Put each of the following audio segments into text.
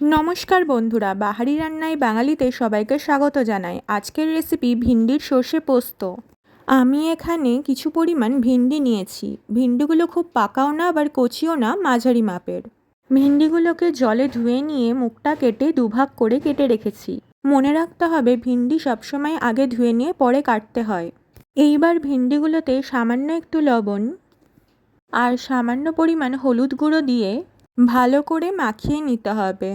নমস্কার বন্ধুরা, বাহারি রান্নায় বাঙালিতে সবাইকে স্বাগত জানাই। আজকের রেসিপি ভিন্ডির সর্ষে পোস্ত। আমি এখানে কিছু পরিমাণ ভিন্ডি নিয়েছি। ভিন্ডিগুলো খুব পাকাও না, আবার কচিও না, মাঝারি মাপের। ভিন্ডিগুলোকে জলে ধুয়ে নিয়ে মুখটা কেটে দুভাগ করে কেটে রেখেছি। মনে রাখতে হবে, ভিন্ডি সবসময় আগে ধুয়ে নিয়ে পরে কাটতে হয়। এইবার ভিন্ডিগুলোতে সামান্য একটু লবণ আর সামান্য পরিমাণ হলুদ গুঁড়ো দিয়ে ভালো করে মাখিয়ে নিতে হবে।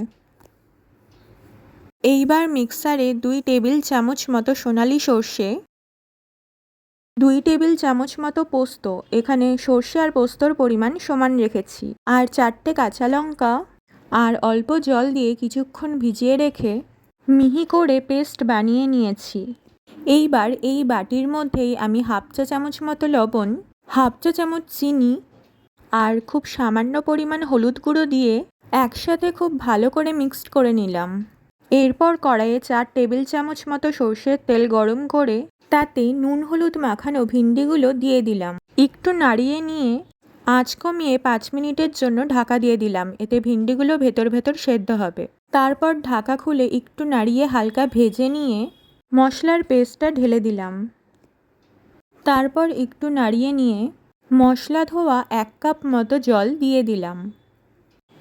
এইবার মিক্সারে দুই টেবিল চামচ মতো সোনালি সর্ষে, দুই টেবিল চামচ মতো পোস্ত, এখানে সর্ষে আর পোস্তর পরিমাণ সমান রেখেছি। আর চারটে কাঁচা লঙ্কা আর অল্প জল দিয়ে কিছুক্ষণ ভিজিয়ে রেখে মিহি করে পেস্ট বানিয়ে নিয়েছি। এইবার এই বাটির মধ্যেই আমি হাফ চা চামচ মতো লবণ, হাফ চা চামচ চিনি আর খুব সামান্য পরিমাণ হলুদ গুঁড়ো দিয়ে একসাথে খুব ভালো করে মিক্সড করে নিলাম। এরপর কড়াইয়ে চার টেবিল চামচ মতো সর্ষের তেল গরম করে তাতে নুন, হলুদ মাখানো ভিন্ডিগুলো দিয়ে দিলাম। একটু নাড়িয়ে নিয়ে আঁচ কমিয়ে পাঁচ মিনিটের জন্য ঢাকা দিয়ে দিলাম। এতে ভিন্ডিগুলো ভেতর ভেতর সেদ্ধ হবে। তারপর ঢাকা খুলে একটু নাড়িয়ে হালকা ভেজে নিয়ে মশলার পেস্টটা ঢেলে দিলাম। তারপর একটু নাড়িয়ে নিয়ে মশলা ধোয়া এক কাপ মতো জল দিয়ে দিলাম।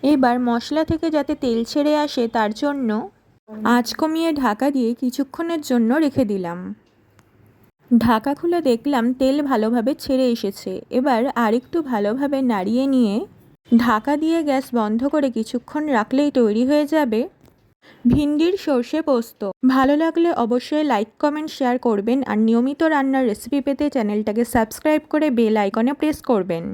এবার মশলা থেকে যাতে তেল ছেড়ে আসে তার জন্য আঁচ কমিয়ে ঢাকা দিয়ে কিছুক্ষণের জন্য রেখে দিলাম। ঢাকা খুলে দেখলাম তেল ভালোভাবে ছেড়ে এসেছে। এবার আরেকটু ভালোভাবে নাড়িয়ে নিয়ে ঢাকা দিয়ে গ্যাস বন্ধ করে কিছুক্ষণ রাখলেই তৈরি হয়ে যাবে। ভিন্ডির সর্ষে পোস্ত। ভালো লাগলে অবশ্যই লাইক কমেন্ট শেয়ার করবেন আর নিয়মিত রান্নার রেসিপি পেতে চ্যানেলটাকে সাবস্ক্রাইব করে বেল আইকনে প্রেস করবেন।